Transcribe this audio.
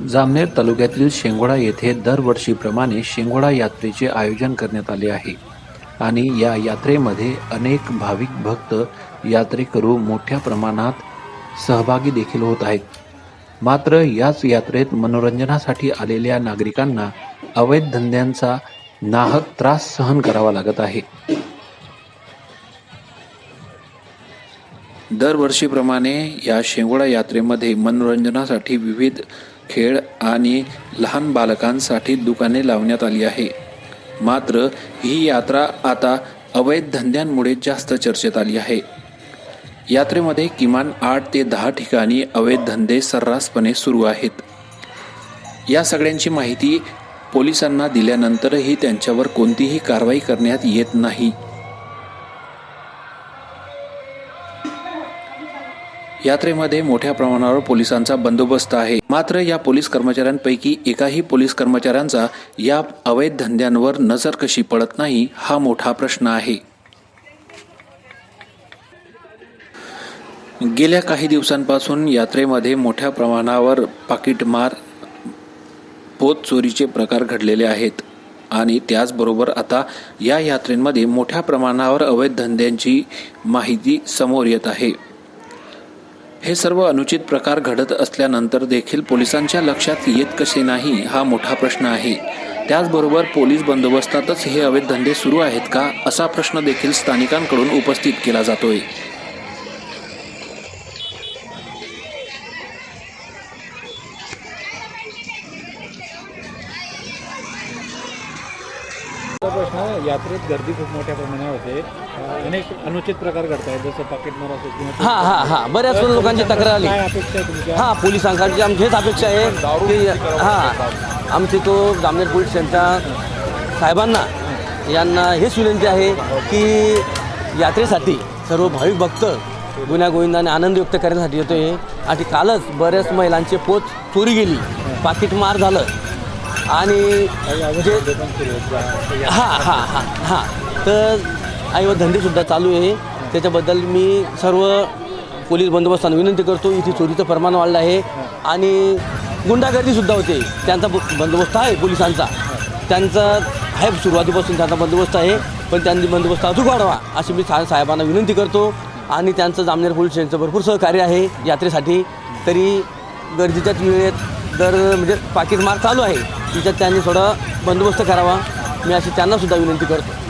जामनेर तालुक्यातील शेंगोडा येथे दरवर्षीप्रमाणे शेंगोडा यात्रेचे आयोजन करण्यात आले आहे. आणि या यात्रेमध्ये अनेक भाविक भक्त यात्रेकरू मोठ्या प्रमाणात सहभागी देखील होत आहेत. मात्र याच यात्रेत मनोरंजनासाठी आलेल्या नागरिकांना अवैध धंद्यांचा नाहक त्रास सहन करावा लागत आहे. दरवर्षीप्रमाणे या शेंगोडा यात्रेमध्ये मनोरंजनासाठी विविध खेळ आणि लहान बालकांसाठी दुकाने लावण्यात आली आहे. मात्र ही यात्रा आता अवैध धंद्यांमुळे जास्त चर्चेत आली आहे. यात्रेमध्ये किमान आठ ते दहा ठिकाणी अवैध धंदे सर्रासपणे सुरू आहेत. या सगळ्यांची माहिती पोलिसांना दिल्यानंतरही त्यांच्यावर कोणतीही कारवाई करण्यात येत नाही. यात्रेमध्ये मोठ्या प्रमाणावर पोलिसांचा बंदोबस्त आहे. मात्र या पोलीस कर्मचाऱ्यांपैकी एकाही पोलीस कर्मचाऱ्यांचा या अवैध धंद्यांवर नजर कशी पडत नाही हा मोठा प्रश्न आहे. गेल्या काही दिवसांपासून यात्रेमध्ये मोठ्या प्रमाणावर पाकिटमार पोत चोरीचे प्रकार घडलेले आहेत. आणि त्याचबरोबर आता या यात्रेमध्ये मोठ्या प्रमाणावर अवैध धंद्यांची माहिती समोर येत आहे. हे सर्व अनुचित प्रकार घडत असल्यानंतर देखील पोलिसांच्या लक्षात येत कसे नाही हा मोठा प्रश्न आहे. त्याचबरोबर पोलीस बंदोबस्तातच हे अवैध धंदे सुरू आहेत का असा प्रश्न देखील स्थानिकांकडून उपस्थित केला जातोय. दुसरा प्रश्न यात्रेत गर्दी खूप मोठ्या प्रमाणावर होते. अनेक अनुचित प्रकार घडत आहेत जसं पाकिटमार असो किंवा हा हा हा. बऱ्याच लोकांची तक्रार आली. काय अपेक्षा आहे तुमच्या? हा पोलिसांकडची आमची हेच अपेक्षा आहे की हा आमची तो जामनेर पोलीस स्टेशनच्या साहेबांना यांना हेच विनंती आहे की यात्रेसाठी सर्व भाविक भक्त गुन्ह्या गोविंदाने आनंद व्यक्त करण्यासाठी येतोय. आणि कालच बऱ्याच महिलांचे पोच चोरी गेली. पाकिट मार झालं. आणि म्हणजे- जे हां हां हां हां. तर आई व धंदेसुद्धा चालू आहे. त्याच्याबद्दल मी सर्व पोलीस बंदोबस्तांना विनंती करतो. इथे चोरीचं प्रमाण वाढलं आहे. आणि गुंडागर्दीसुद्धा होते. त्यांचा ब- बंदोबस्त आहे पोलिसांचा. त्यांचा आहे सुरुवातीपासून त्यांचा बंदोबस्त आहे. पण त्यांनी बंदोबस्त अजून वाढवा अशी मी सा साहेबांना विनंती करतो. आणि त्यांचं जामनेर पोलीस स्टेशनचं भरपूर सहकार्य आहे यात्रेसाठी. तरी गर्दीच्याच वेळेत दर म्हणजे पाकिट मार चालू आहे. तिच्यात त्यांनी थोडा बंदोबस्त करावा. मी अशी त्यांनासुद्धा विनंती करतो.